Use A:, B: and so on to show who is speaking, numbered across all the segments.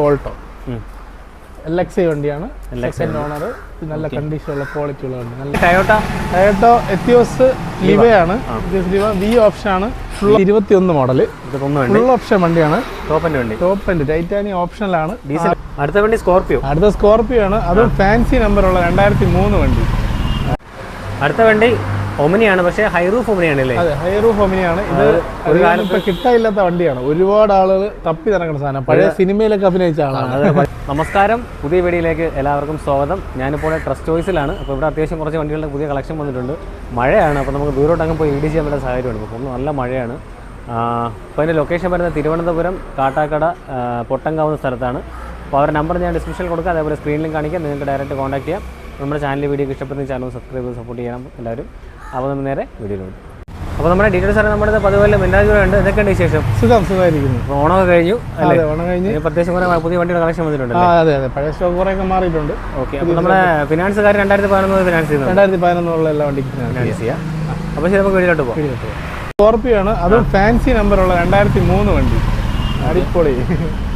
A: Alto L X വണ്ടിയാണ്. Second owner നല്ല കണ്ടീഷനുള്ള ക്വാളിറ്റി ഉള്ള വണ്ടി. നല്ല
B: ടയോട്ട
A: ടയോട്ടോ എത്തിയോസ് ലിവയാണ് ലിവ വി ഓപ്ഷൻ ആണ്. ഫുൾ മോഡൽ
B: ഇത് ഒന്ന് വണ്ടി.
A: ഫുൾ ഓപ്ഷൻ വണ്ടിയാണ്.
B: ടോപ്പിന്റെ വണ്ടി.
A: ടോപ്പ് ആൻഡ് ടൈറ്റാനിയം ഓപ്ഷനിലാണ്
B: ഡീസൽ അടുത്ത വണ്ടി സ്കോർപിയോ
A: അടുത്ത സ്കോർപിയോ ആണ്. അതും ഫാൻസി നമ്പറുള്ള രണ്ടായിരത്തി മൂന്ന് വണ്ടി.
B: അടുത്ത വണ്ടി ഒമിനിയാണ് പക്ഷേ ഹൈറൂഫ് ഒമിനിയാണ് അല്ലേ?
A: അതെ ഹൈറൂഫ് ഒമിനിയാണ്. ഇത് ഒരു കാലം ഇപ്പൊ കിട്ടാനില്ലാത്ത വണ്ടിയാണ്. ഒരുപാട് ആളുകൾ തപ്പി നടക്കുന്ന സാധനം. പഴയ സിനിമയിലൊക്കെ അഭിനയിച്ച ആളാണ്.
B: നമസ്കാരം. പുതിയ വീഡിയോയിലേക്ക് എല്ലാവർക്കും സ്വാഗതം. ഞാനിപ്പോൾ ട്രസ്റ്റ് ചോയ്സിലാണ് അപ്പോൾ ഇവിടെ അത്യാവശ്യം കുറച്ച് വണ്ടികളുടെ പുതിയ കളക്ഷൻ വന്നിട്ടുണ്ട്. മഴയാണ്. അപ്പോൾ നമുക്ക് ദൂരോട്ട് അങ്ങ് പോയി ഇടി ചെയ്യാൻ പറ്റുന്ന സാഹചര്യമുണ്ട് അപ്പോൾ നല്ല മഴയാണ്. അപ്പോൾ അതിന്റെ ലൊക്കേഷൻ വരുന്നത് തിരുവനന്തപുരം കാട്ടാക്കട പൊട്ടങ്കാവുന്ന സ്ഥലത്താണ്. അപ്പോൾ അവരുടെ നമ്പർ ഞാൻ ഡിസ്ക്രിപ്ഷനിൽ കൊടുക്കാം. അതേപോലെ സ്ക്രീനിലും കാണിക്കാം. നിങ്ങൾക്ക് ഡയറക്റ്റ് കോൺടാക്ട് ചെയ്യാം. നമ്മുടെ ചാനൽ വീഡിയോ ഇഷ്ടപ്പെടുന്ന ചാനൽ സബ്സ്ക്രൈബ് ചെയ്ത് സപ്പോർട്ട് ചെയ്യണം എല്ലാവരും. അപ്പോൾ നമ്മൾ നേരെ വീഡിയോയിലോട്ട് അപ്പോൾ നമ്മുടെ ഡീറ്റെയിൽസ് അറിയാൻ നമ്മുടെ ഉണ്ട്. മിന്നാജുണ്ട് എന്തൊക്കെയുണ്ട് വിശേഷം?
A: സുഖം സുഖമായിരിക്കുന്നു.
B: അപ്പോൾ ഓണമൊക്കെ കഴിഞ്ഞു അല്ലേ?
A: ഓണം കഴിഞ്ഞ്.
B: പ്രത്യേകിച്ച് കുറേ പുതിയ വണ്ടിയുടെ കളക്ഷൻ വന്നിട്ടുണ്ട്
A: അതെ അതെ. പഴയ സ്റ്റോക്ക് കുറേയൊക്കെ മാറിയിട്ടുണ്ട്.
B: ഓക്കെ അപ്പോൾ നമ്മുടെ ഫിനാൻസുകാർ രണ്ടായിരത്തി പതിനൊന്ന് ഫിനാൻസ് ചെയ്യുന്നത്
A: രണ്ടായിരത്തി പതിനൊന്നുള്ള എല്ലാ വണ്ടിക്കും
B: ഫിനാൻസ് ചെയ്യാം. അപ്പോൾ ശരി നമുക്ക് വീട്ടിലോട്ട് പോകാം
A: സ്കോർപ്പിയോ ആണ്. അതും ഫാൻസി നമ്പറുള്ള രണ്ടായിരത്തി മൂന്ന് വണ്ടി. അടിപൊളി.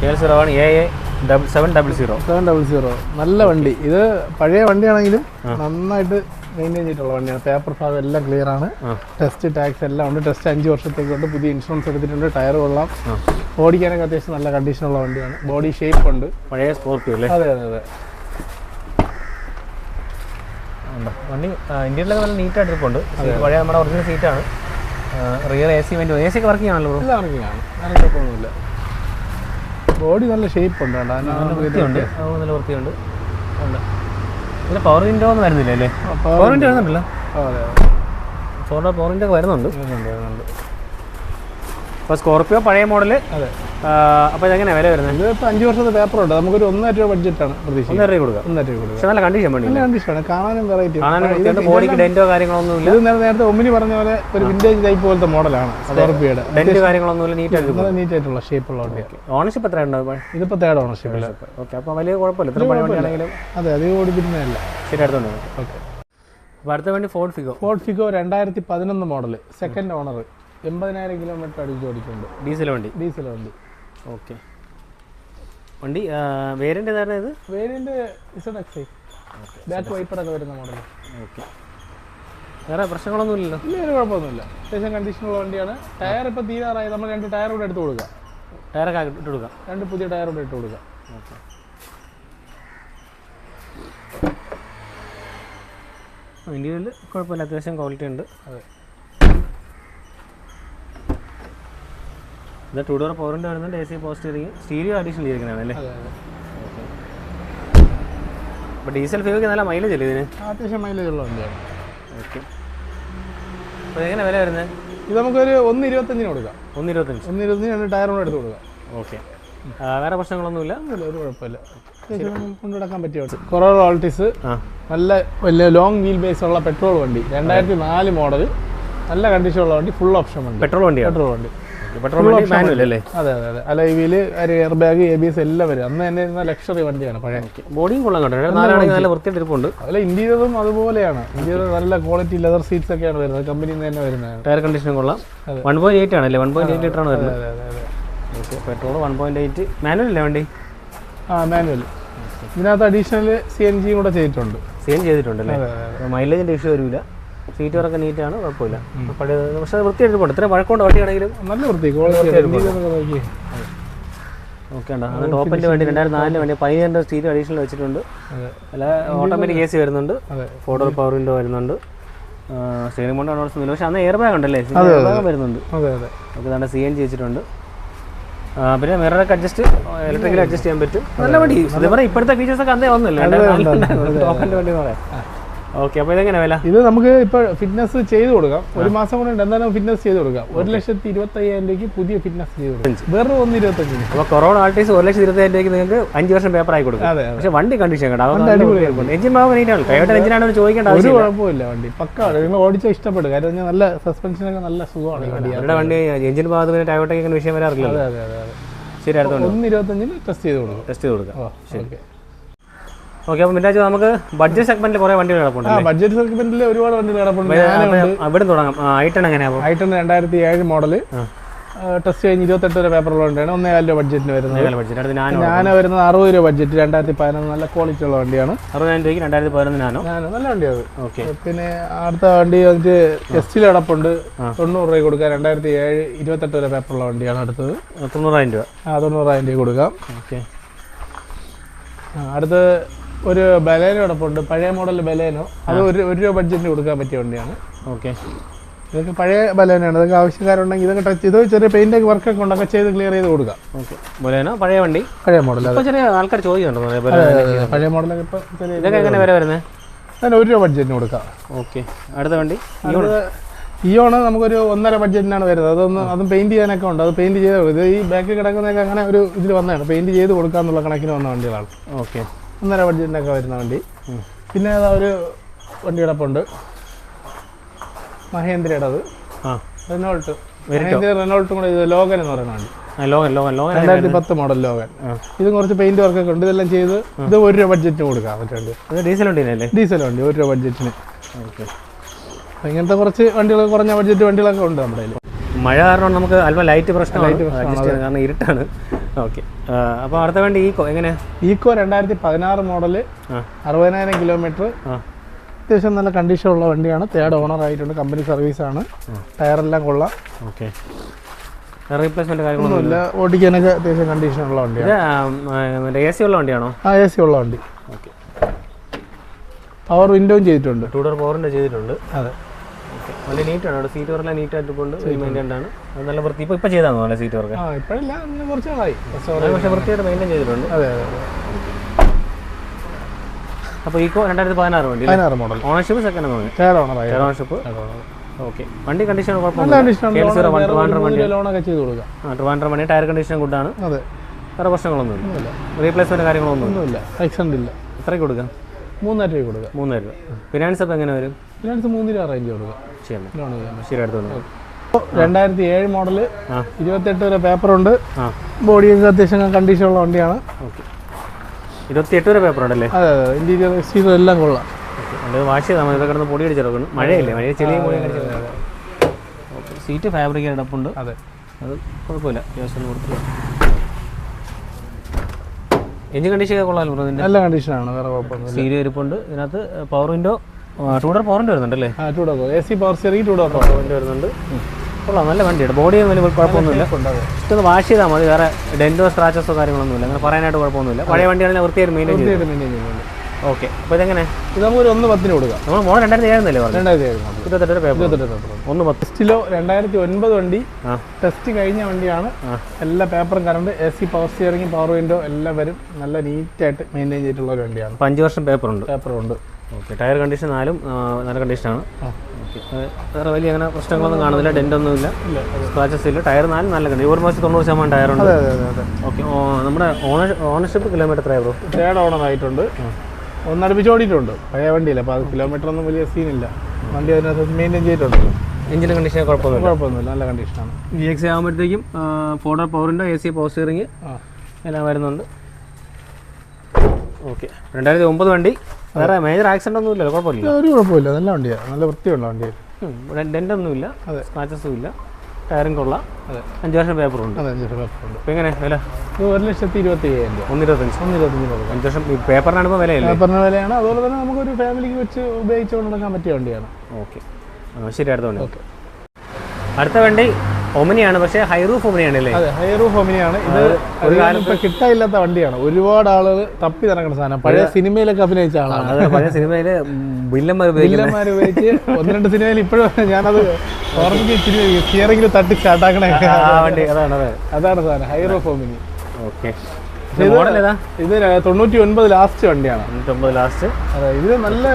B: എ സീറോ ആണ് A A seven double zero
A: seven double zero നല്ല വണ്ടി. ഇത് പഴയ വണ്ടിയാണെങ്കിലും നന്നായിട്ട് മെയിന്റെയിൻ ചെയ്തിട്ടുള്ള വണ്ടിയാണ്. പേപ്പർ ഭാഗം എല്ലാം ക്ലിയർ ആണ്. ടെസ്റ്റ് ടാക്സ് എല്ലാം ഉണ്ട്. ടെസ്റ്റ് അഞ്ച് വർഷത്തേക്ക് ഉണ്ട് പുതിയ ഇൻഷുറൻസ് എടുത്തിട്ടുണ്ട്. ടയർ കൊള്ളാം. ഓടിക്കാനൊക്കെ അത്യാവശ്യം നല്ല കണ്ടീഷനുള്ള വണ്ടിയാണ്. ബോഡി ഷേപ്പ് ഉണ്ട്.
B: പഴയ സ്കോർപ്പിയോ അല്ലേ?
A: അതെ അതെ അതെ.
B: വണ്ടി ഇന്ത്യയിലൊക്കെ നല്ല നീറ്റായിട്ട് ഇരിപ്പുണ്ട്. Seat പഴയ നമ്മുടെ ഒറിജിനൽ സീറ്റാണ് റിയർ എ സി വേണ്ടി എ സി ഒക്കെ വർക്കിംഗ് ആണല്ലോ ബ്രോ
A: ആണ്. അങ്ങനെ കുഴപ്പമൊന്നുമില്ല ബോഡി നല്ല ഷേപ്പ് ഉണ്ട്
B: വൃത്തിയുണ്ട്. നല്ല വൃത്തിയുണ്ട്. ഉണ്ട്. ഇതിന് പവർ വിൻഡോ ഒന്നും വരുന്നില്ല. അല്ലേ പവർ വിൻഡോ വരുന്നുണ്ടല്ലോ ഫോറിന്റെ പവർ വിൻഡോ വരുന്നുണ്ട്.
A: വരുന്നുണ്ട് വരുന്നുണ്ട്.
B: അപ്പോൾ സ്കോർപ്പിയോ പഴയ മോഡൽ
A: അതെ.
B: അപ്പോൾ ഇതെങ്ങനെ വില വരുന്നത്?
A: ഇത് ഇപ്പം അഞ്ച് വർഷത്തെ പേപ്പർ ഉണ്ട്. നമുക്കൊരു ഒന്നര രൂപ ബഡ്ജറ്റാണ് പ്രതീക്ഷിക്കുന്നത്.
B: ഒന്നര രൂപ കൊടുക്കുക.
A: ഒന്നര രൂപ കൊടുക്കുക.
B: നല്ല കണ്ടീഷൻ വണ്ടി
A: നല്ല കണ്ടീഷനാണ് കാണാനും വെറൈറ്റി
B: കാണാനും ബോഡിക്ക് ഡെന്റോ കാര്യങ്ങളൊന്നും ഇല്ല
A: ഇത് നേരെ- നേരത്തെ ഒമ്മിനി പറഞ്ഞ പോലെ ഒരു വിന്റേജ് ടൈപ്പ് പോലത്തെ മോഡലാണ് സ്കോർപ്പിയുടെ
B: ഡെന്റ് കാര്യങ്ങളൊന്നും ഇല്ല നീറ്റായിട്ട്
A: നല്ല നീറ്റ് ആയിട്ടുള്ള ഷേപ്പുള്ള വണ്ടിയാണ്.
B: ഓണർഷിപ്പ് എത്ര ഇതിപ്പോ
A: ഇതിപ്പോൾ തേർഡ് ഓണർഷിപ്പ്
B: ഓക്കെ അപ്പോൾ വലിയ കുഴപ്പമില്ല. ഇത്ര പഴയ വണ്ടിയാണെങ്കിലും
A: അതെ അധികം ഓടിപ്പിക്കുന്നതല്ല.
B: ശരി അടുത്തുണ്ട്
A: ഓക്കെ
B: അപ്പോൾ അടുത്ത വേണ്ടി ഫോർഡ് ഫിഗോ
A: ഫോർഡ് ഫിഗോ രണ്ടായിരത്തി പതിനൊന്ന് മോഡൽ സെക്കൻഡ് ഓണർ എൺപതിനായിരം കിലോമീറ്റർ അടിച്ച് ഓടിക്കുന്നുണ്ട്.
B: ഡീസൽ വണ്ടി?
A: ഡീസൽ വണ്ടി.
B: ഓക്കെ. വണ്ടി വേരിയന്റ് ഏതായിരുന്നു ഇത്?
A: വേരിയന്റ് ഇസഡ് എക്സ് ബാക്ക് വൈപ്പറൊക്കെ വരുന്ന മോഡൽ
B: ഓക്കെ. വേറെ പ്രശ്നങ്ങളൊന്നും ഇല്ലല്ലോ
A: ഇല്ല ഒരു കുഴപ്പമൊന്നുമില്ല. അത്യാവശ്യം കണ്ടീഷനുള്ള വണ്ടിയാണ്. ടയർ ഇപ്പോൾ തീരാറായി. നമ്മൾ രണ്ട് ടയർ കൂടെ എടുത്ത് കൊടുക്കുക
B: ടയറൊക്കെ ഇട്ട് കൊടുക്കുക
A: രണ്ട് പുതിയ ടയർ കൂടെ ഇട്ട് കൊടുക്കുക
B: ഓക്കെ. ഇന്ത്യയിൽ കുഴപ്പമില്ല. അത്യാവശ്യം ക്വാളിറ്റി ഉണ്ട്.
A: അതെ.
B: ഇത് ടു ഡോർ പവറിന്റെ വരുന്നുണ്ട് എ സി പോസ്റ്ററിങ് സ്റ്റീരിയോ അഡീഷണൽ ചെയ്തിരിക്കുന്നതാണ് അല്ലേ? അപ്പോൾ ഡീസൽ ഫ്യൂക്ക് നല്ല മൈലേജ് അല്ലേ ഇതിന്?
A: അത്യാവശ്യം മൈലേജ് ഉള്ള വണ്ടിയാണ്.
B: ഓക്കെ അപ്പോൾ എങ്ങനെ വില വരുന്നത്
A: ഇത് നമുക്കൊരു ഒന്ന് ഇരുപത്തഞ്ചിന് കൊടുക്കാം.
B: ഒന്ന് ഇരുപത്തഞ്ച്
A: ഒന്ന് ഇരുപത്തഞ്ച് രണ്ട് ടയർ കൂടെ എടുത്ത് കൊടുക്കാം.
B: ഓക്കെ വേറെ പ്രശ്നങ്ങളൊന്നുമില്ല?
A: ഒന്നുമില്ല ഒരു കുഴപ്പമില്ല. കൊണ്ടുനടക്കാൻ പറ്റിയ കുറേ കൊറോള ഓൾട്ടിസ് നല്ല വലിയ ലോങ് വീൽ ബേസ് ഉള്ള പെട്രോൾ വണ്ടി. രണ്ടായിരത്തി നാല് മോഡൽ നല്ല കണ്ടീഷൻ ഉള്ള വണ്ടി ഫുൾ ഓപ്ഷൻ വണ്ടി.
B: പെട്രോൾ വണ്ടി
A: പെട്രോൾ വണ്ടി.
B: പെട്രോൾ വണ്ടി മാനുവൽ അല്ലേ?
A: അതെ അതെ അതെ. അല്ല wheel air bag A B S എല്ലാം വരും. അന്ന് തന്നെ ഇരുന്ന ലക്ഷറി വണ്ടിയാണ് പഴയ.
B: ബോഡിയും കൊള്ളാൻ കണ്ടോ നാലാണെങ്കിൽ നല്ല വൃത്തിയായിട്ട് ഇരിപ്പുണ്ട്
A: അതിൽ അതുപോലെയാണ്. നല്ല ക്വാളിറ്റി ലെതർ സീറ്റ്സ് ഒക്കെയാണ് വരുന്നത്. കമ്പനിയിൽ നിന്ന് തന്നെ
B: ടയർ കണ്ടീഷൻ കൊള്ളാം. വൺ പോയിന്റ് എയ്റ്റ് ആണല്ലേ? വൺ പോയിന്റ് എയ്റ്റ് ലിറ്റർ ആണ് വരുന്നത്. Okay petrol one point eight manual അല്ലേ വണ്ടി?
A: ആ മാനുവൽ ഇതിനകത്ത് അഡീഷണൽ സി എൻ ജിയും കൂടെ ചെയ്തിട്ടുണ്ട്.
B: സി എൻ
A: ചെയ്തിട്ടുണ്ട് അല്ലേ
B: മൈലേജിന്റെ ഇഷ്യൂ വരില്ല സീറ്റ് വർക്ക് നീറ്റാണ് കുഴപ്പമില്ല. പഴയ പക്ഷേ വൃത്തിയായിട്ട് പോകണം ഇത്ര വഴക്കൊണ്ട് വണ്ടിയാണെങ്കിലും
A: നല്ല വൃത്തി
B: ഓക്കെ ഉണ്ടോ അത് ടോപ്പിന് വേണ്ടി രണ്ടായിരത്തി നാലിന് വേണ്ടി പതിനേഴിന്റെ സീറ്റ് അഡീഷണൽ വെച്ചിട്ടുണ്ട്. അല്ല ഓട്ടോമാറ്റിക് എ സി വരുന്നുണ്ട്. ഡോർ പവർ വിൻഡോ വരുന്നുണ്ട്. സ്റ്റീറിംഗ് കൊണ്ട് അനൗൺസ്മെന്റ് പക്ഷേ അന്ന് എയർ ബാഗ് ഉണ്ടല്ലേ എയർ ബാഗ് വരുന്നുണ്ട്. ഓക്കെ നല്ല സി എൻ ജി വെച്ചിട്ടുണ്ട്. പിന്നെ മിററൊക്കെ അഡ്ജസ്റ്റ് ഇലക്ട്രിക്കലി അഡ്ജസ്റ്റ് ചെയ്യാൻ പറ്റും. നല്ല വണ്ടി. ഇപ്പോഴത്തെ ഫീച്ചേഴ്സ് ഒക്കെ അന്നേ വന്നല്ലേ? ടോപ്പിന്റെ വണ്ടി പറയാം. ഓക്കെ അപ്പോൾ ഇതെങ്ങനെ വില?
A: ഇത് നമുക്ക് ഇപ്പോൾ ഫിറ്റ്നസ് ചെയ്ത് കൊടുക്കാം. ഒരു മാസം കൊണ്ട് എന്തായാലും ഫിറ്റ്നസ് ചെയ്ത് കൊടുക്കാം. ഒരു ലക്ഷത്തി ഇരുപത്തി അയ്യായിരം രൂപയ്ക്ക് പുതിയ ഫിറ്റ്നസ് ചെയ്ത് കൊടുക്കാം. വേറെ ഒന്ന് ഇരുപത്തഞ്ചിന്
B: അപ്പോൾ കൊറോണ ആൾട്ടീസ് ഒരു ലക്ഷത്തി ഇരുപത്തി രൂപയ്ക്ക് നിങ്ങൾക്ക് അഞ്ച് വർഷം പേപ്പർ ആയി കൊടുക്കും.
A: അതെ
B: പക്ഷെ വണ്ടി കണ്ടീഷൻ കേട്ടോ എഞ്ചിൻ ഭാഗം ടയോട്ട എഞ്ചിനാണ് ചോദിക്കേണ്ട
A: ഒരു കുഴപ്പമില്ല വണ്ടി. പക്ക. നിങ്ങൾ ഓടിച്ചാൽ ഇഷ്ടപ്പെടും. കാര്യം നല്ല സസ്പെൻഷനൊക്കെ നല്ല സുഖമാണ്
B: അവരുടെ വണ്ടി എഞ്ചിൻ ഭാഗത്ത് പിന്നെ ടയോട്ടയ്ക്ക് വിഷയം വരാറില്ല
A: അതെ അതെ അതെ
B: ശരി അടുത്തോണ്ട്
A: ഒന്ന് ഇരുപത്തഞ്ചിന് ടെസ്റ്റ് ചെയ്ത് കൊടുക്കും.
B: ടെസ്റ്റ് ചെയ്ത് കൊടുക്കാം.
A: ഓ ഓക്കെ
B: അപ്പോൾ മിന്നാച്ച് നമുക്ക് ബഡ്ജറ്റ് സെഗ്മെന്റിൽ കുറേ വണ്ടികൾ കിടപ്പുണ്ട്
A: ബഡ്ജറ്റ് സെഗ്മെന്റിൽ ഒരുപാട് വണ്ടികൾ കിടപ്പുണ്ട്.
B: അവിടെ തുടങ്ങാം. ഐട്ടൺ എങ്ങനെയാ അപ്പോൾ
A: ഐട്ടൺ രണ്ടായിരത്തി ഏഴ് മോഡൽ ടെസ്റ്റ് കഴിഞ്ഞ് ഇരുപത്തെട്ട് രൂപ പേപ്പറുള്ള വണ്ടിയാണ് ഒന്നേകാൽ രൂപ ബഡ്ജറ്റിന് വരുന്നത്. ഞാൻ വരുന്നത് അറുപത് രൂപ ബഡ്ജറ്റ് രണ്ടായിരത്തി പതിനൊന്ന് നല്ല ക്വാളിറ്റി ഉള്ള വണ്ടിയാണ്.
B: അറുപതിനായിരം രൂപയ്ക്ക് രണ്ടായിരത്തി പതിനൊന്ന് നാനോ?
A: ഞാൻ നല്ല വണ്ടിയാണ്
B: ഓക്കെ.
A: പിന്നെ അടുത്ത വണ്ടി വന്നിട്ട് ടെസ്റ്റിൽ കിടപ്പുണ്ട്. തൊണ്ണൂറ് രൂപ കൊടുക്കാം രണ്ടായിരത്തി ഏഴ് ഇരുപത്തെട്ട് വരെ പേപ്പറുള്ള വണ്ടിയാണ് അടുത്തത്.
B: തൊണ്ണൂറായിരം രൂപ.
A: ആ തൊണ്ണൂറായിരം രൂപ കൊടുക്കാം.
B: ഓക്കെ.
A: അടുത്ത് ഒരു ബലേനോ കിടപ്പുണ്ട് പഴയ മോഡൽ ബലേനോ. അത് ഒരു ഒരു രൂപ ബഡ്ജറ്റിന് കൊടുക്കാൻ പറ്റിയ വണ്ടിയാണ്.
B: ഓക്കെ.
A: ഇതൊക്കെ പഴയ ബലേനാണ് ഇതൊക്കെ ആവശ്യക്കാരുണ്ടെങ്കിൽ ഇതൊക്കെ ടച്ച് ഇത് ചെറിയ പെയിന്റൊക്കെ വർക്കൊക്കെ ഉണ്ടൊക്കെ ചെയ്ത് ക്ലിയർ ചെയ്ത് കൊടുക്കാം.
B: ഓക്കെ. ബലേനോ? പഴയ വണ്ടി?
A: പഴയ മോഡൽ
B: ചെറിയ ആൾക്കാർ ചോദിക്കുന്നുണ്ടോ.
A: പഴയ മോഡലൊക്കെ ഇപ്പം ചെറിയ
B: ഇതൊക്കെ എങ്ങനെ വരെ. വരുന്നത്?
A: അതിന് ഒരു രൂപ ബഡ്ജറ്റിന് കൊടുക്കാം.
B: ഓക്കെ. അടുത്ത വണ്ടി?
A: ഈ ഇയോണ് നമുക്കൊരു ഒന്നര ബഡ്ജറ്റിനാണ് വരുന്നത്. അതൊന്ന് അതും പെയിന്റ് ചെയ്യാനൊക്കെ ഉണ്ട്. അത് പെയിന്റ് ചെയ്ത് ഇത് ഈ ബാക്കിൽ കിടക്കുന്നതൊക്കെ അങ്ങനെ ഒരു ഇതിൽ വന്നതാണ്. പെയിന്റ് ചെയ്ത് കൊടുക്കാന്നുള്ള കണക്കിന് വന്ന വണ്ടികളാണ്.
B: ഓക്കെ.
A: ഒന്നര ബഡ്ജറ്റിനൊക്കെ വരുന്ന വണ്ടി. പിന്നെ അതാ ഒരു വണ്ടി കിടപ്പുണ്ട്. മഹേന്ദ്രയുടെ
B: അത്
A: റെനോൾട്ട് മഹേന്ദ്ര റെനോൾട്ടും കൂടെ ഇത് ലോഗൻ എന്ന് പറയുന്ന വണ്ടി.
B: ലോകൻ ലോകൻ ലോകൻ
A: രണ്ടായിരത്തി പത്ത് മോഡൽ ലോകൻ ഇതും കുറച്ച് പെയിന്റ് വർക്കൊക്കെ ഉണ്ട്. ഇതെല്ലാം ചെയ്ത് ഇത് ഒരു രൂപ ബഡ്ജറ്റിന് കൊടുക്കാൻ
B: പറ്റുന്നുണ്ട് ഡീസൽ വണ്ടി
A: ഡീസൽ വണ്ടി ഒരു രൂപ ബഡ്ജറ്റിന്
B: ഓക്കെ
A: ഇങ്ങനത്തെ കുറച്ച് വണ്ടികൾ കുറഞ്ഞ ബഡ്ജറ്റ് വണ്ടികളൊക്കെ ഉണ്ട് നമ്മുടെ
B: മഴ കാരണം നമുക്ക് അല്പം ലൈറ്റ് പ്രശ്നം കാരണം ഇരുട്ടാണ്. ഓക്കെ. അപ്പോൾ അടുത്ത വേണ്ടി ഈക്കോ എങ്ങനെ?
A: ഈക്കോ രണ്ടായിരത്തി പതിനാറ്
B: മോഡൽ
A: അറുപതിനായിരം കിലോമീറ്റർ അത്യാവശ്യം നല്ല കണ്ടീഷൻ ഉള്ള വണ്ടിയാണ്. തേർഡ് ഓണർ ആയിട്ടുണ്ട്. കമ്പനി സർവീസാണ് ടയറെല്ലാം കൊള്ളാം.
B: ഓക്കെ. റീപ്ലേസ്മെന്റ്
A: കാര്യങ്ങളൊന്നുമില്ല ഓടിക്കാനൊക്കെ അത്യാവശ്യം കണ്ടീഷൻ ഉള്ള വണ്ടിയാണ്.
B: എ സി ഉള്ള വണ്ടിയാണോ?
A: ആ എ സി ഉള്ള വണ്ടി.
B: ഓക്കെ.
A: പവർ വിൻഡോയും ചെയ്തിട്ടുണ്ട്.
B: ടൂ ഡോർ പവറിന്റെ ചെയ്തിട്ടുണ്ട്.
A: അതെ.
B: നല്ല നീറ്റാണ് അവിടെ സീറ്റ് വർക്കെല്ലാം നീറ്റായിട്ട് കൊണ്ട് മെയിന്റൈൻഡ് ആണ്. അത് നല്ല വൃത്തി. ഇപ്പോൾ ഇപ്പോൾ ചെയ്താണോ നല്ല സീറ്റ് വർക്ക്
A: ആ ഇപ്പോഴില്ല. ഇന്ന് കുറച്ച് നാളായി. സോറി
B: അത് പക്ഷേ വൃത്തിയായിട്ട് മെയിന്റൈൻ ചെയ്തിട്ടുണ്ട്.
A: അതെ
B: അപ്പോൾ ഈക്കോ രണ്ടായിരത്തി പതിനാറ് വണ്ടി
A: പതിനാറ് model
B: ownership second
A: third owner
B: ownership okay വണ്ടി കണ്ടീഷൻ ട്രിവാൻഡ്രം വണ്ടി ടയർ കണ്ടീഷൻ ഗുഡാണ്
A: അതെ.
B: പ്രശ്നങ്ങളൊന്നും പ്രശ്നങ്ങളൊന്നുമില്ല. റീപ്ലേസ്മെന്റ് കാര്യങ്ങളൊന്നും
A: ഇല്ല ഇല്ല.
B: എത്രയ്ക്ക് കൊടുക്കാം?
A: മൂന്നായിരം രൂപ കൊടുക്കാം.
B: മൂന്നായിരം രൂപ ഫിനാൻസ് അപ്പോൾ എങ്ങനെ വരും?
A: ഫിനാൻസ് മൂന്ന് രൂപ റേഞ്ച് കൊടുക്കാം. രണ്ടായിരത്തി ഏഴ്
B: മോഡൽ
A: ഇരുപത്തെട്ട് വരെ പേപ്പർ
B: ഉണ്ട്
A: ബോഡിയൊക്കെ അത്യാവശ്യം കണ്ടീഷൻ ഉള്ള വണ്ടിയാണ്.
B: ഇരുപത്തിയെട്ട് വരെ പേപ്പർ ഉണ്ടല്ലേ
A: അതെ അതെ. ഇന്റീരിയർ എക്സ്റ്റീരിയർ എല്ലാം കൊള്ളാം.
B: വാഷ് ചെയ്താൽ മതി കിടന്ന് പൊടി അടിച്ചിറക്കണം മഴയല്ലേ? മഴ ചെളിയും പൊടി ഓക്കെ. സീറ്റ് ഫാബ്രിക് കിടപ്പുണ്ട്
A: അതെ.
B: അത് കുഴപ്പമില്ല. അത്യാവശ്യം കൊടുത്തു എഞ്ചിൻ കണ്ടീഷൻ കൊള്ളാമല്ലോ
A: നല്ല കണ്ടീഷനാണ് വേറെ കുഴപ്പമൊന്നുമില്ല.
B: സീരിയ ഇരിപ്പുണ്ട്. ഇതിനകത്ത് power window two door power window വരുന്നുണ്ടല്ലേ?
A: ആ two door A C power steering two door
B: വരുന്നുണ്ട്. കൊള്ളാം നല്ല വണ്ടിയാണ് ബോഡിയും വലിയ കുഴപ്പമൊന്നുമില്ല. ഇഷ്ടം വാഷ് ചെയ്താൽ മതി വേറെ ഡെന്റോ സ്ക്രാച്ചസോ കാര്യങ്ങളൊന്നുമില്ല. അങ്ങനെ പറയാനായിട്ട് കുഴപ്പമൊന്നുമില്ല. പഴയ വണ്ടിയാണെങ്കിൽ വൃത്തിയായിട്ട് മെയിന്റെയിൻ ചെയ്യും
A: മെയിന്റെയിൻ ചെയ്യുന്നുണ്ട്.
B: ഓക്കെ അപ്പോൾ ഇതെങ്ങനെ?
A: ഇത് നമുക്കൊരു ഒന്ന് പത്തിന് കൊടുക്കാം.
B: നമ്മൾ മോഡൽ രണ്ടായിരത്തി ഏഴെന്നല്ലേ പറഞ്ഞു
A: രണ്ടായിരത്തി ഏഴ്
B: ഇരുപത്തെട്ട് പേപ്പർ.
A: ഇരുപത്തെട്ട്
B: ഒന്ന് പത്ത്.
A: സ്റ്റിലോ രണ്ടായിരത്തി ഒൻപത് വണ്ടി. ടെസ്റ്റ് കഴിഞ്ഞ വണ്ടിയാണ്. എല്ലാ പേപ്പറും current A C power steering power window എല്ലാം വരും. നല്ല നീറ്റായിട്ട് മെയിന്റെയിൻ ചെയ്തിട്ടുള്ള ഒരു വണ്ടിയാണ്.
B: അഞ്ച് വർഷം പേപ്പർ ഉണ്ട്.
A: പേപ്പറും ഉണ്ട്.
B: ഓക്കെ ടയർ കണ്ടീഷൻ നാലും നല്ല കണ്ടീഷനാണ്. വേറെ വലിയ അങ്ങനെ പ്രശ്നങ്ങളൊന്നും കാണുന്നില്ല ഡെന്റ് ഒന്നും
A: ഇല്ല
B: സ്ക്രാച്ചസ് ഇല്ല. ടയർ നാലും നല്ല കണ്ടീഷൻ ഓൾമോസ്റ്റ് തൊണ്ണൂറ് ശതമാനം
A: ടയർ ഉണ്ട്
B: ഓക്കെ നമ്മുടെ ഓണർ ഓണർഷിപ്പ് കിലോമീറ്റർ എത്രയാണ് ബ്രോ?
A: തേർഡ് ഓണർ ആയിട്ടുണ്ട് ഒന്നടുപ്പിച്ച് ഓടിയിട്ടുണ്ട്. പഴയ വണ്ടിയില്ല അപ്പോൾ അത് കിലോമീറ്റർ ഒന്നും വലിയ സീനില്ല വണ്ടി അതിനകത്ത് മെയിന്റെയിൻ ചെയ്തിട്ടുണ്ട്.
B: എഞ്ചിന്റെ കണ്ടീഷൻ കുഴപ്പമൊന്നുമില്ല.
A: കുഴപ്പമൊന്നുമില്ല നല്ല കണ്ടീഷനാണ്
B: വി എക്സ് ആകുമ്പോഴത്തേക്കും ഫോർഡർ പവറിന്റെ എ സി പവർ സ്റ്റിയറിങ് എല്ലാം വരുന്നുണ്ട്. ഓക്കെ രണ്ടായിരത്തി ഒമ്പത് വണ്ടി വേറെ മേജർ ആക്സിഡന്റ് ഒന്നും ഇല്ലല്ലോ കുഴപ്പമില്ല
A: ഒരു കുഴപ്പമില്ല. നല്ല വണ്ടിയാണ് നല്ല വൃത്തിയുള്ള വണ്ടിയാണ്
B: ഡെന്റ് ഒന്നുമില്ല
A: അതെ.
B: സ്ക്രാച്ചസും ഇല്ല ടയറും കൊള്ളാം.
A: അതെ.
B: അഞ്ച് വർഷം പേപ്പറുണ്ട്
A: അതെ അഞ്ച് പേപ്പറുണ്ട്
B: അപ്പോൾ എങ്ങനെ വില?
A: ഇത് ഒരു ലക്ഷത്തി ഇരുപത്തി അയ്യായിരം രൂപ.
B: ഒന്ന് ഇരുപത്തഞ്ച്
A: ഒന്ന് ഇരുപത്തഞ്ച്
B: അഞ്ച് വർഷം പേപ്പറിനാണ് ഇപ്പോൾ വിലയല്ലേ?
A: പേപ്പറിന് വിലയാണ്. അതുപോലെ തന്നെ നമുക്കൊരു ഫാമിലിക്ക് വെച്ച് ഉപയോഗിച്ചുകൊണ്ട് നടക്കാൻ പറ്റിയ വണ്ടിയാണ്.
B: ഓക്കെ. ശരി അടുത്ത വണ്ടി.
A: ഓക്കെ.
B: അടുത്ത വണ്ടി ഒമനിയാണ് പക്ഷേ ഹൈ റൂഫ് ഒമനിയാണ് അല്ലേ?
A: അതെ ഹൈറൂഫ് ഹോമിനിയാണ് ഇത് ഒരു കാലം ഇപ്പൊ കിട്ടാനില്ലാത്ത വണ്ടിയാണ്. ഒരുപാട് ആളുകൾ തപ്പി നടക്കുന്ന സാധനം. പഴയ സിനിമയിലൊക്കെ അഭിനയിച്ച ആളാണ്.
B: പഴയ സിനിമയിൽ വില്ലന്മാർ
A: വില്ലന്മാർ ഉപയോഗിച്ച് ഒന്ന് രണ്ട് സിനിമയിൽ ഇപ്പോഴും ഞാനത് ഓർമ്മിച്ച് സ്റ്റിയറിംഗിൽ തട്ടി സ്റ്റാർട്ടാക്കണേ
B: വണ്ടി അതാണ് അതെ.
A: അതാണ് സാധനം ഹൈറൂഫ് ഹോമിനി
B: ഓക്കെ.
A: ഇത് തൊണ്ണൂറ്റി ഒൻപത് ലാസ്റ്റ് വണ്ടിയാണ്.
B: ലാസ്റ്റ്
A: അതെ ഇത് നല്ല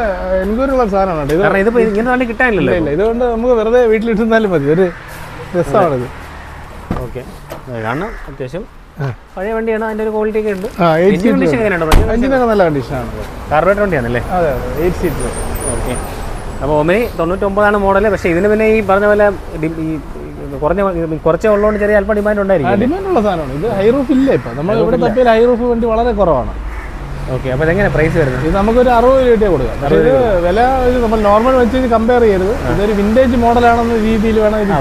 A: എൻക്വയറി ഉള്ള സാധനമാണ്. ഇത്
B: വണ്ടി കിട്ടാനില്ലല്ലോ
A: ഇല്ല ഇതുകൊണ്ട് നമുക്ക് വെറുതെ വീട്ടിലിട്ടിരുന്നാലും മതി. ഒരു രസമാണിത്
B: ഓക്കെ. കാരണം അത്യാവശ്യം പഴയ വണ്ടിയാണ് അതിന്റെ ഒരു ക്വാളിറ്റി ഒക്കെ ഉണ്ട്. എഞ്ചിൻ കണ്ടീഷൻ എങ്ങനെയുണ്ട്
A: എഞ്ചിനൊക്കെ നല്ല കണ്ടീഷനാണ്
B: കാർബറേറ്റർ വണ്ടിയാണല്ലേ?
A: അതെ അതെ എയ്റ്റ് സീറ്റർ
B: ഓക്കെ. അപ്പോൾ ഒമിനി തൊണ്ണൂറ്റൊമ്പതാണ് മോഡൽ പക്ഷെ ഇതിന് പിന്നെ ഈ പറഞ്ഞ പോലെ ഈ കുറഞ്ഞ കുറച്ചേ ഉള്ളതുകൊണ്ട് ചെറിയ അല്പം ഡിമാൻഡ്
A: ഉണ്ടായിരിക്കും
B: ഉണ്ടായിരിക്കും
A: ഡിമാൻഡുള്ള സാധനമാണ്. ഇത് ഹൈ റൂഫ് ഇല്ല ഇപ്പം? നമ്മൾ ഇവിടെ തപ്പിയാൽ ഹൈ റൂഫ് വണ്ടി വളരെ കുറവാണ്.
B: ഓക്കെ അപ്പോൾ എങ്ങനെ പ്രൈസ് വരുന്നത്?
A: ഇത് നമുക്ക് ഒരു അറുപത് രൂപ കൊടുക്കാം. പക്ഷേ ഇത് വില നമ്മൾ നോർമൽ വെച്ച് കമ്പയർ ചെയ്യരുത്. ഇതൊരു വിന്റേജ് മോഡലാണെന്ന രീതിയിൽ വേണം ഇത്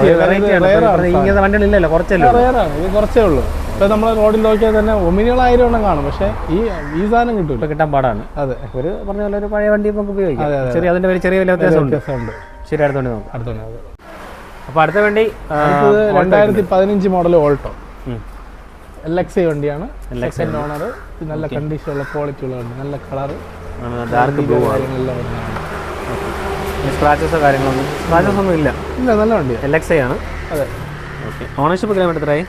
B: ഇങ്ങനത്തെ വണ്ടികളില്ലല്ലോ കുറച്ചല്ലേ ഉള്ളൂ.
A: റയറാണ് ഇത് കുറച്ചേ ഉള്ളൂ. ഇപ്പൊ നമ്മൾ റോഡിൽ നോക്കിയാൽ തന്നെ ഒമിനികളായിരം എണ്ണം കാണും. പക്ഷെ ഈ ഈ സാധനം
B: കിട്ടും കിട്ടാൻ പാടാണ്.
A: അതെ.
B: ഒരു പറഞ്ഞ പോലെ ഒരു പഴയ വണ്ടി നമുക്ക് ഉപയോഗിക്കാം. ചെറിയ അതിന്റെ പേര് ചെറിയ വില വ്യത്യാസമുണ്ട് ശരി അടുത്തോണ്ട് നോക്കാം.
A: അടുത്തോണ്ട്
B: അപ്പൊ അടുത്ത വേണ്ടി
A: രണ്ടായിരത്തി പതിനഞ്ച് model Alto. L X I വണ്ടിയാണ്. സെക്കൻഡ് ഓണർ നല്ല കണ്ടീഷനുള്ള ക്വാളിറ്റി ഉള്ള വണ്ടി. നല്ല കളർ
B: ആണ്. ഡാർക്ക് ബ്ലൂ
A: കാര്യങ്ങളെല്ലാം
B: സ്ക്രാച്ചസോ കാര്യങ്ങളൊന്നും? സ്ക്രാച്ചസ് ഒന്നും ഇല്ല.
A: ഇല്ല നല്ല വണ്ടി
B: എൽ എക്സ് ഐ ആണ്.
A: അതെ.
B: ഓക്കെ ഓണർഷിപ്പ് കിലോമീറ്റർ എത്രയായി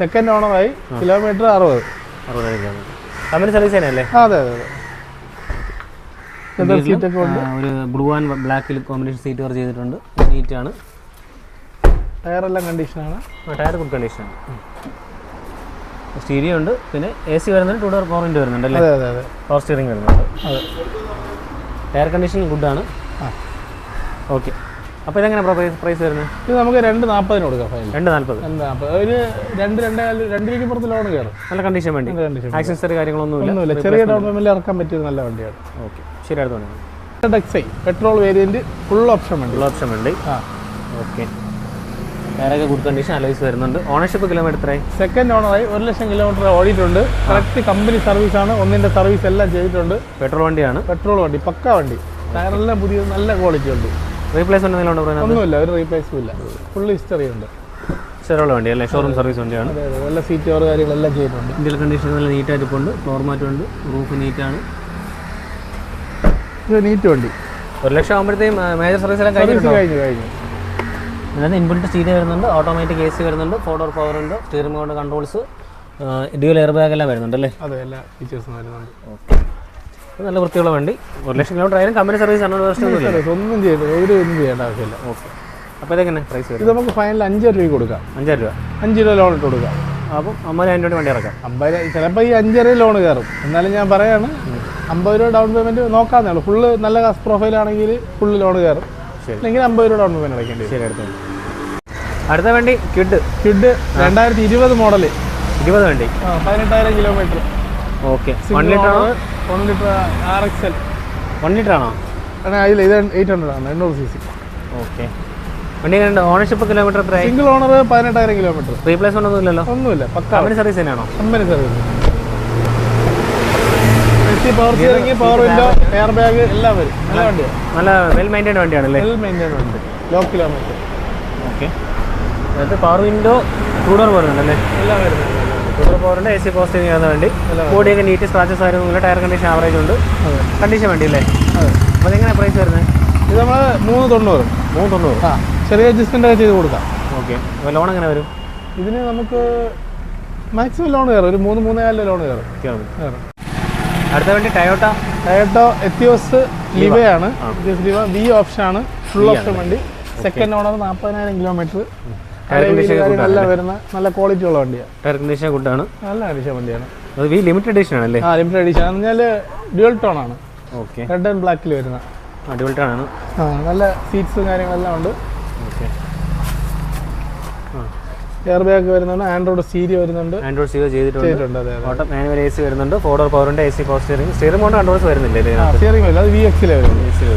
A: സെക്കൻഡ് ഓണറായി കിലോമീറ്റർ അറുപത്.
B: അറുപതായിരം കിലോമീറ്റർ കമ്പനി സർവീസ് തന്നെയല്ലേ?
A: അതെ അതെ അതെ.
B: ഒരു ബ്ലൂ ആൻഡ് ബ്ലാക്കിൽ കോമ്പിനേഷൻ സീറ്റ് വർക്ക് ചെയ്തിട്ടുണ്ട്. നീറ്റ് ആണ്.
A: ടയറെല്ലാം കണ്ടീഷനാണ്
B: ടയർ ഗുഡ് കണ്ടീഷൻ സ്റ്റീരിയോ ഉണ്ട്. പിന്നെ എ സി വരുന്നുണ്ട് ടു ഡോർ പവർ വിൻഡോ വരുന്നുണ്ട് അല്ലേ?
A: അതെ അതെ അതെ.
B: പവർ സ്റ്റിയറിംഗ് വരുന്നുണ്ട്.
A: അതെ.
B: എയർ കണ്ടീഷൻ ഗുഡാണ്
A: ആണ്.
B: ഓക്കെ അപ്പോൾ ഇതെങ്ങനെ പ്രൈസ് പ്രൈസ് വരുന്നത്?
A: ഇത് നമുക്ക് രണ്ട് നാൽപ്പതിന് കൊടുക്കാം ഫൈനൽ
B: രണ്ട് നാൽപ്പത്
A: രണ്ട് നാൽപ്പത് ഒരു രണ്ട് രണ്ട് രണ്ട് രൂപയ്ക്ക് പുറത്ത് ലോൺ കയറും.
B: നല്ല കണ്ടീഷൻ വേണ്ടി. ആക്സസറി കാര്യങ്ങളൊന്നുമില്ല
A: ഒന്നുമില്ല. ചെറിയ ഡൗൺ പേയ്മെന്റിൽ ഇറക്കാൻ പറ്റിയ നല്ല വണ്ടിയാണ്.
B: ഓക്കെ ശരി അടുത്ത വണ്ടി.
A: ഡെക്സൈ പെട്രോൾ വേരിയന്റ് ഫുൾ ഓപ്ഷൻ വണ്ടി.
B: ഫുൾ ഓപ്ഷൻ വണ്ടി.
A: ആ.
B: ഓക്കെ ടയറൊക്കെ ഗുഡ് കണ്ടീഷൻ അലോയ്സ് വരുന്നുണ്ട്. ഓണർഷിപ്പ് കിലോമീറ്റർ എത്രയായി?
A: സെക്കൻഡ് ഓണറായി ഒരു ലക്ഷം കിലോമീറ്റർ ഓടിയിട്ടുണ്ട്. കറക്റ്റ് കമ്പനി സർവീസ് ആണ്. ഒന്നിന്റെ സർവീസ് എല്ലാം ചെയ്തിട്ടുണ്ട്.
B: പെട്രോൾ വണ്ടിയാണ്.
A: പെട്രോൾ വണ്ടി പക്ക വണ്ടി. ടയറെല്ലാം പുതിയ നല്ല ക്വാളിറ്റി ഉണ്ട്.
B: റീപ്ലേസ്മെന്റ് എന്തെങ്കിലും ഉണ്ടോ
A: ഒന്നുമില്ല ഒരു റീപ്ലേസും ഇല്ല. ഫുൾ ഹിസ്റ്ററി ഉണ്ട്.
B: ചെറുള്ള വണ്ടി അല്ലേ? ഷോറൂം സർവീസ് വണ്ടിയാണ്.
A: നല്ല സീറ്റ് കവർ കാര്യങ്ങളെല്ലാം ചെയ്തിട്ടുണ്ട്.
B: ഇന്ത്യയിൽ കണ്ടീഷൻ നല്ല നീറ്റായിട്ട് ഇപ്പോൾ ഉണ്ട് ഫ്ലോർ മാറ്റും ഉണ്ട്. റൂഫ് നീറ്റാണ്
A: ഇത് നീറ്റ് വണ്ടി.
B: ഒരു ലക്ഷം ആകുമ്പോഴത്തേക്കും മേജർ സർവീസ് എല്ലാം
A: കഴിഞ്ഞു കഴിഞ്ഞു.
B: ഇതിനകത്ത് ഇൻബിൽറ്റ് സ്റ്റീരിയോ വരുന്നുണ്ട് ഓട്ടോമാറ്റിക് എ സി വരുന്നുണ്ട് ഫോർ ഡോർ പവർ ഉണ്ട് സ്റ്റിയറിംഗ് കൊണ്ട് കൺട്രോൾസ് ഡ്യൂൽ എയർ ബാഗ് എല്ലാം വരുന്നുണ്ട് അല്ലേ
A: അതെ എല്ലാ ഫീച്ചേഴ്സും വരുന്നുണ്ട്.
B: ഓക്കെ നല്ല വൃത്തിയുള്ള വണ്ടി. ഒരു ലക്ഷം കിലോമീറ്റർ ആയാലും കമ്പനി സർവീസ് ആണോ
A: സർവീസ് ഒന്നും ചെയ്യണ്ട ഒരു ഒന്നും ചെയ്യേണ്ട ആവശ്യമില്ല.
B: ഓക്കെ അപ്പോൾ ഇതെങ്ങനെ പ്രൈസ് വരും
A: ഇത് നമുക്ക് ഫൈനൽ അഞ്ചര രൂപ കൊടുക്കാം.
B: അഞ്ചായിരം രൂപ.
A: അഞ്ച് രൂപ ലോൺ ഇട്ട് കൊടുക്കാം.
B: അപ്പം അമ്പതിനായിരം രൂപ വണ്ടി ഇറക്കാം.
A: അമ്പത് ചിലപ്പോൾ ഈ അഞ്ചര ലോൺ കയറും. എന്നാലും ഞാൻ പറയാണ് അമ്പത് രൂപ ഡൗൺ പേയ്മെന്റ് നോക്കാമെന്നേ ഉള്ളൂ. ഫുള്ള് നല്ല ആണെങ്കിൽ ഫുള്ള് ലോൺ കയറും. അല്ലെങ്കിൽ അമ്പത് രൂപ ഡൗൺ പേയ്മെന്റ് അടയ്ക്കേണ്ടി
B: ശരി അടുത്ത വണ്ടി. അടുത്ത വണ്ടി കിഡ്.
A: കിഡ് രണ്ടായിരത്തി ഇരുപത് മോഡൽ
B: ഇരുപത് വണ്ടി.
A: പതിനെട്ടായിരം കിലോമീറ്റർ.
B: ഓക്കെ. വൺ ലിറ്റർ ആണോ?
A: One litre R X L.
B: One litre ആണോ?
A: അതിൽ ഇത് എയ്റ്റ് ഹൺഡ്രഡ് ആണ് എണ്ണൂറ് സി സി.
B: ഓക്കെ. വണ്ടി എങ്ങനെയുണ്ട്? ഓണർഷിപ്പ് കിലോമീറ്റർ എത്രയായി?
A: സിംഗിൾ ഓണർ പതിനെട്ടായിരം കിലോമീറ്റർ.
B: റീപ്ലേസ്മെന്റ് ഒന്നും ഇല്ലല്ലോ
A: ഒന്നുമില്ല പക്ക.
B: കമ്പനി സർവീസ് തന്നെയാണോ?
A: Company service power steering power window air bag എല്ലാം വരും. നല്ല വണ്ടിയാണ്
B: നല്ല വെൽ മെയിന്റൈൻഡ് വണ്ടിയാണല്ലേ?
A: വെൽ മെയിന്റൈൻ വണ്ടി low kilometre
B: okay power window two door വരുന്നുണ്ടല്ലേ
A: എല്ലാം വരുന്നത്
B: ടൂ ഡോർ ഉണ്ട് എ സി ചെയ്യുന്ന വണ്ടി. ബോഡിയൊക്കെ നീറ്റ് സ്ക്രാച്ചസ് ആയിരുന്നില്ല ടയർ കണ്ടീഷൻ ആവറേജ് ഉണ്ട്. കണ്ടീഷൻ വണ്ടി അല്ലേ അപ്പോൾ അതെങ്ങനെ പ്രൈസ് വരുന്നത്?
A: ഇത് നമ്മൾ മൂന്ന് തൊണ്ണൂറ്.
B: മൂന്ന് തൊണ്ണൂറ്.
A: ആ ചെറിയ അഡ്ജസ്റ്റ്മെന്റ് ചെയ്ത് കൊടുക്കാം.
B: ഓക്കെ അപ്പോൾ ലോൺ എങ്ങനെ വരും?
A: ഇതിന് നമുക്ക് മാക്സിമം ലോൺ കയറും. ഒരു മൂന്ന് മൂന്നേ ലോൺ കയറും.
B: കയറും.
A: കയറും.
B: അടുത്ത വണ്ടി ടയോട്ട?
A: ടയട്ടോ എത്തിയോസ് ലിവയാണ് ലിവ വി ഓപ്ഷൻ ആണ്. ഫുൾ ഓപ്ഷൻ വണ്ടി. സെക്കൻഡ് ഓണർ നാൽപ്പതിനായിരം കിലോമീറ്റർ നല്ല വരുന്ന നല്ല ക്വാളിറ്റി ഉള്ള വണ്ടിയാണ്
B: ടയർ കണ്ടീഷൻ
A: നല്ല കണ്ടീഷൻ വണ്ടിയാണ്.
B: അത് വി ലിമിറ്റഡ് എഡിഷൻ ആണല്ലേ?
A: ആ ലിമിറ്റഡ് എഡിഷൻ എന്ന് പറഞ്ഞാൽ ഡ്യുവൽ ടോൺ ആണ്.
B: ഓക്കെ
A: റെഡ് ആൻഡ് ബ്ലാക്കിൽ വരുന്ന.
B: അടിപൊളിട്ടാണ് ആണ്.
A: ആ നല്ല സീറ്റ്സും കാര്യങ്ങളെല്ലാം ഉണ്ട്
B: ഓക്കെ
A: എയർ ബാഗ് വരുന്നുണ്ട് ആൻഡ്രോയിഡ് സീരി വരുന്നുണ്ട്.
B: ആൻഡ്രോയിഡ് സീരി ചെയ്തിട്ടുണ്ട്. ഓട്ടോ മാനുവൽ എ സി വരുന്നുണ്ട്. ഫോർ ഡോർ പവറിന്റെ A C power steering steering കൊണ്ട് ആൻഡ്രോയിഡ് വരുന്നില്ലേ
A: സ്റ്റിയറിംഗ് വരില്ല അത് വി എക്സിലെ വരുന്നത്.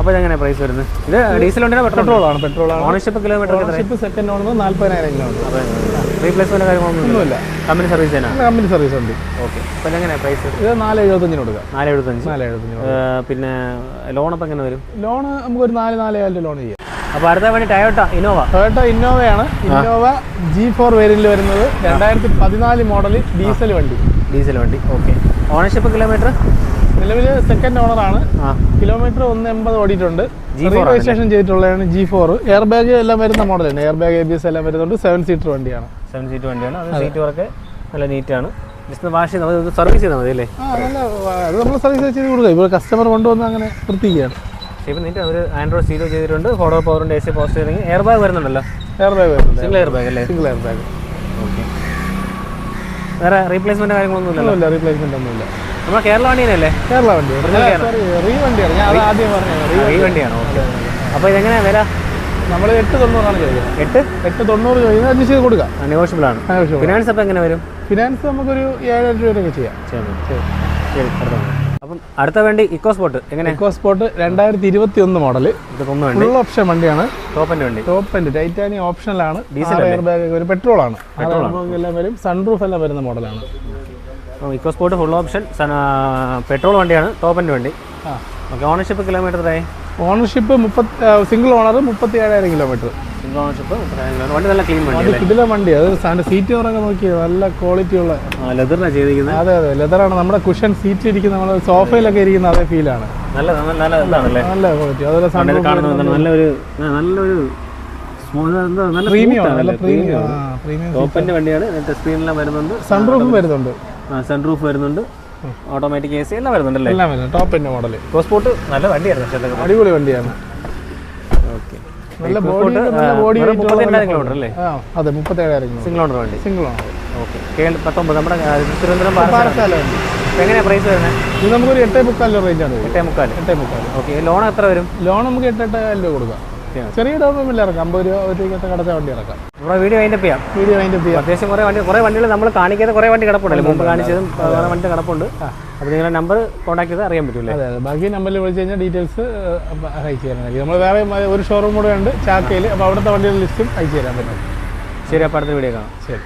B: അപ്പോൾ എങ്ങനെയാണ് പ്രൈസ് വരുന്നത്. ഇത് ഡീസൽ ഉണ്ടെങ്കിൽ പെട്രോൾ
A: ആണ് പെട്രോൾ ആണ്
B: ownership kilometre
A: ownership second owner നാല്പതിനായിരം കിലോമീറ്റർ
B: റീപ്ലേസ്മെന്റ്
A: കാര്യങ്ങളൊന്നുമില്ല
B: കമ്പനി സർവീസ് തന്നെ?
A: കമ്പനി സർവീസ് ഉണ്ട്.
B: ഓക്കെ അപ്പോൾ എങ്ങനെയാണ് പ്രൈസ്
A: ഇത് നാല് എഴുപത്തഞ്ചിന് കൊടുക്കുക.
B: നാല് എഴുപത്തഞ്ച്
A: നാല് എഴുപത്തഞ്ച്
B: പിന്നെ ലോൺ അപ്പോൾ എങ്ങനെ വരും?
A: ലോൺ നമുക്ക് ഒരു നാല് നാലേകാലിന്റെ ലോൺ ചെയ്യാം.
B: അപ്പോൾ അടുത്ത വേണ്ടി ടയോട്ട ഇനോവ
A: ടൊയോട്ട ഇന്നോവയാണ് ഇന്നോവ ജി ഫോർ വേരിയന്റിൽ വരുന്നത്. രണ്ടായിരത്തി പതിനാല് മോഡൽ ഡീസൽ വണ്ടി.
B: ഡീസൽ വണ്ടി. ഓക്കെ ഓണർഷിപ്പ് കിലോമീറ്റർ
A: നിലവിൽ സെക്കൻഡ് ഓണറാണ്
B: ആണ്.
A: കിലോമീറ്റർ ഒന്ന് എൺപത് ഓടിയിട്ടുണ്ട്.
B: G4
A: രജിസ്ട്രേഷൻ ചെയ്തിട്ടുള്ളതാണ് ജി ഫോർ എയർ ബാഗ് എല്ലാം വരുന്ന മോഡലാണ് air bag A B S എല്ലാം വരുന്നുണ്ട് സെവൻ സീറ്റർ വണ്ടിയാണ്.
B: സെവൻ സീറ്റ് വണ്ടിയാണ്. അത് സീറ്റ് വർക്ക് നല്ല നീറ്റാണ് ജസ്റ്റ് വാഷ് സർവീസ് ചെയ്താൽ മതി അല്ലേ?
A: അത് നമ്മൾ സർവീസ് ചെയ്ത് കൊടുക്കുക ഇപ്പോൾ കസ്റ്റമർ കൊണ്ടുവന്ന് അങ്ങനെ വൃത്തിക്കുകയാണ്
B: ഇപ്പം നിന്റെ അവർ ആൻഡ്രോയിഡ് സീറോ ചെയ്തിട്ടുണ്ട് ഫോട്ടോ പവറിന്റെ എ സി പോസ്റ്റ് ചെയ്തെങ്കിൽ എയർ ബാഗ് വരുന്നുണ്ടല്ലോ?
A: എയർ ബാഗ് വരുന്നുണ്ട്
B: സിംഗിൾ എയർ ബാഗ് അല്ലേ?
A: സിംഗിൾ എയർ ബാഗ്
B: ഓക്കെ വേറെ റീപ്ലേസ്മെന്റ് കാര്യങ്ങളൊന്നും ഇല്ലല്ലോ
A: റീപ്ലേസ്മെന്റ് ഒന്നുമില്ല.
B: നമ്മുടെ കേരള വണ്ടിയല്ലേ
A: കേരള വണ്ടി. റീ വണ്ടിയാണ്. ഞാൻ ആദ്യം പറഞ്ഞത്.
B: റീ വണ്ടിയാണ് ഓക്കെ അപ്പോൾ ഇതെങ്ങനെയാണ് വില?
A: നമ്മൾ എട്ട് തൊണ്ണൂറാണ് ചോദിക്കുന്നത്.
B: എട്ട്?
A: എട്ട് തൊണ്ണൂറ് ചോദിക്കുന്നത്. അഡ്ജസ്റ്റ് ചെയ്ത് കൊടുക്കാം.
B: നെഗോഷ്യബിൾ ആണ്. ഫിനാൻസ് അപ്പോൾ എങ്ങനെ വരും?
A: ഫിനാൻസ് നമുക്കൊരു ഏഴായിരം രൂപ വരെ ചെയ്യാം.
B: ചെയ്യാം. ശരി അടുത്ത വണ്ടി. അപ്പം അടുത്ത വണ്ടി ഇക്കോ സ്പോട്ട് എങ്ങനെ?
A: ഇക്കോ സ്പോട്ട് രണ്ടായിരത്തി ഇരുപത്തി ഒന്ന് മോഡൽ ഫുൾ ഓപ്ഷൻ വണ്ടിയാണ്.
B: ടോപ്പിന്റെ വണ്ടി.
A: ടോപ്പ് എൻഡ് ടൈറ്റാനിയം ഓപ്ഷനിലാണ്
B: ഡീസൽ
A: എയർ ബാഗ് ഒരു പെട്രോൾ ആണ്. എല്ലാം വരും. സൺറൂഫ് എല്ലാം വരുന്ന മോഡലാണ്
B: EcoSport full option petrol വണ്ടിയാണ്. ടോപ്പിന്റെ വണ്ടി. ഓക്കെ ഓണർഷിപ്പ് കിലോമീറ്റർ ആയി
A: ഓണർഷിപ്പ് മുപ്പത്തി സിംഗിൾ ഓണർ മുപ്പത്തി ഏഴായിരം കിലോമീറ്റർ
B: ഓണർഷിപ്പ് വണ്ടി നല്ല ക്ലീൻ വണ്ടി
A: അത് കിടില വണ്ടി. അത് സാറിന്റെ സീറ്റ് ഇറങ്ങി നോക്കി നല്ല ക്വാളിറ്റി ഉള്ള.
B: ലെതറിനാണ് ചെയ്തിരിക്കുന്നത്?
A: അതെ അതെ ലെതറാണ് നമ്മുടെ കുഷൻ സീറ്റ് ഇരിക്കുന്ന നമ്മുടെ സോഫയിലൊക്കെ ഇരിക്കുന്ന അതേ ഫീലാണ്
B: നല്ല നല്ല നല്ല ഇതാണല്ലേ?
A: നല്ല ക്വാളിറ്റി അതുപോലെ സൺറൂഫ്
B: കാണുന്നത് നല്ലൊരു നല്ലൊരു ടോപ്പിന്റെ വണ്ടിയാണ്. ടച്ച് സ്ക്രീനെല്ലാം വരുന്നുണ്ട്.
A: സൺറൂഫും വരുന്നുണ്ട്.
B: സൺറൂഫ് വരുന്നുണ്ട്. ഓട്ടോമാറ്റിക് എ സി എല്ലാം വരുന്നുണ്ട്
A: അല്ലേ? വരുന്നത് ടോപ്പ് എന്റെ മോഡൽ
B: ഇക്കോ സ്പോട്ട് നല്ല വണ്ടിയായിരുന്നു
A: അടിപൊളി വണ്ടിയാണ്. നല്ല ബോഡി നല്ല ബോഡി
B: കിലോമീറ്റർ അല്ലേ?
A: അതെ മുപ്പത്തേഴായിരം
B: സിംഗിൾ ഓണർ വണ്ടി.
A: സിംഗിൾ ഓണർ
B: ഓക്കെ പത്തൊമ്പത് നമ്മുടെ തിരുവനന്തപുരം പാർസൽ
A: പാരസാല വണ്ടി.
B: എങ്ങനെയാണ് പ്രൈസ് വരുന്നത്?
A: ഇത് നമുക്കൊരു എട്ടേ മുക്കാൽ റേഞ്ച് ആണ്
B: എട്ടേ മുക്കാൽ
A: എട്ടേ മുക്കാൽ
B: ഓക്കെ ലോൺ എത്ര വരും?
A: ലോൺ നമുക്ക് എട്ടെട്ടായിരം രൂപ കൊടുക്കാം. ചെറിയ ഡൗൺ പേയ്മെന്റ് ഇറക്കാം. അമ്പത് രൂപ ഒരു രൂപയ്ക്കൊക്കെ കടച്ച വണ്ടി ഇറക്കാം.
B: നമ്മുടെ വീഡിയോ വൈൻഡപ്പ് ചെയ്യാം.
A: വീഡിയോ വൈൻഡപ്പ് ചെയ്യാം.
B: അത്യാവശ്യം കുറേ വണ്ടി കുറേ വണ്ടികൾ നമ്മൾ കാണിക്കാതെ കുറേ വണ്ടി കിടപ്പുണ്ടല്ലോ മുമ്പ് കാണിച്ചതും വേറെ വണ്ടി കിടപ്പുണ്ട്. അപ്പോൾ നിങ്ങളുടെ നമ്പർ കോൺടാക്ട് ചെയ്താൽ അറിയാൻ പറ്റില്ല?
A: അതെ അതെ. ബാക്കി നമ്പറിൽ വിളിച്ചു കഴിഞ്ഞാൽ ഡീറ്റെയിൽസ് അയച്ചു തരാനായിരിക്കും നമ്മൾ വേറെ ഒരു ഷോറൂം കൂടെ ഉണ്ട് ചാക്കയിൽ. അപ്പോൾ അവിടുത്തെ വണ്ടിയുടെ ലിസ്റ്റും അയച്ചു തരാൻ പറ്റും.
B: ശരി അപ്പോൾ അടുത്ത വീഡിയോ കാണാം.
A: ശരി.